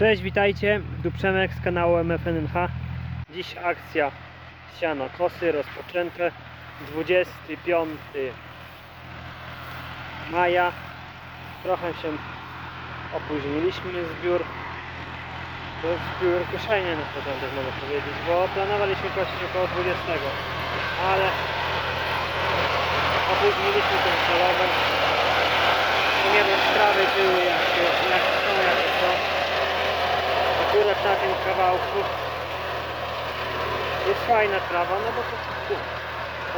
Cześć, witajcie. Tu Przemek z kanału MFNNH. Dziś akcja siano kosy rozpoczęte 25 maja. Trochę się opóźniliśmy zbiór. To zbiór koszenia na początek mogę powiedzieć, bo planowaliśmy kosić około 20, ale opóźniliśmy ten celowo, ponieważ sprawy były jakie są. Akurat na tym kawałku jest fajna trawa, no bo prostu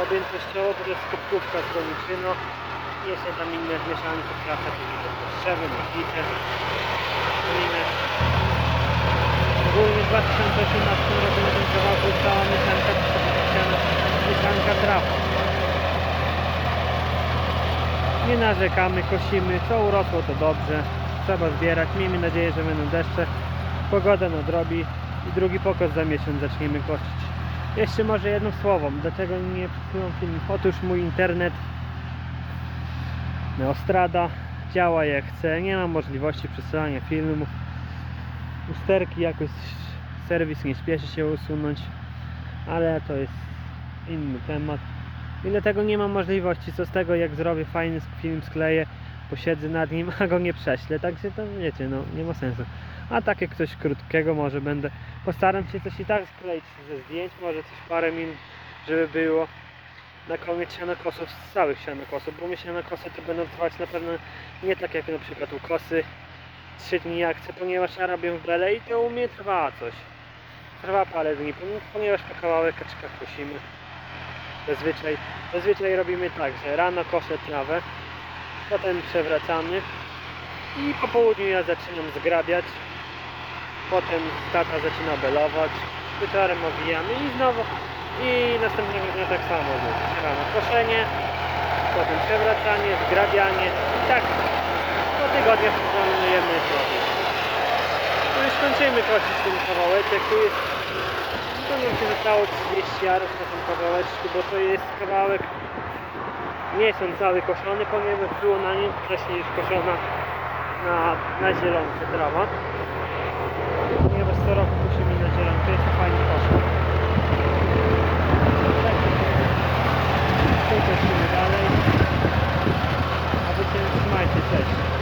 objętościowo to jest kopkówka z koniczyno. Jest tam inne mieszanki traw, takie widzę postrzewy, maślice, inne. Ogólnie w 2018 roku na tym kawałku cała mieszanka, mieszanka traw. Nie narzekamy, kosimy, co urosło to dobrze. Trzeba zbierać, miejmy nadzieję, że będą deszcze. Pogoda nadrobi i drugi pokos za miesiąc zaczniemy kosić. Jeszcze może jedno słowo, dlaczego nie przesyłam film? Otóż mój internet Neostrada działa jak chce, nie ma możliwości przesyłania filmów. Usterki jakoś serwis nie śpieszy się usunąć, ale to jest inny temat. I dlatego nie mam możliwości, co z tego jak zrobię fajny film, skleję, posiedzę nad nim, a go nie prześlę, także to wiecie, no nie ma sensu. A takie coś krótkiego może będę, postaram się coś i tak skleić ze zdjęć, może coś parę minut, żeby było na koniec sianokosów z całych sianokosów, bo mi sianokosy to będą trwać na pewno nie tak jak na przykład ukosy 3 dni chcę, ponieważ ja robię w bele i to u mnie trwa coś. Trwa parę dni, pon- ponieważ po kawałek kaczka kosimy. Zazwyczaj, zazwyczaj robimy tak, że rano koszę trawę, potem przewracamy i po południu ja zaczynam zgrabiać, potem tata zaczyna belować, wieczorem owijamy i znowu i następnego dnia tak samo. Rano koszenie, potem przewracanie, zgrabianie i tak po tygodniach planujemy zrobić. No już kończymy kosić ten kawałeczek, tu jest to nam się zostało 30 jarów na tym kawałeczku, bo to jest kawałek nie są cały koszony, ponieważ było na nim wcześniej już koszona na, na zielonce trawa. Університет Раху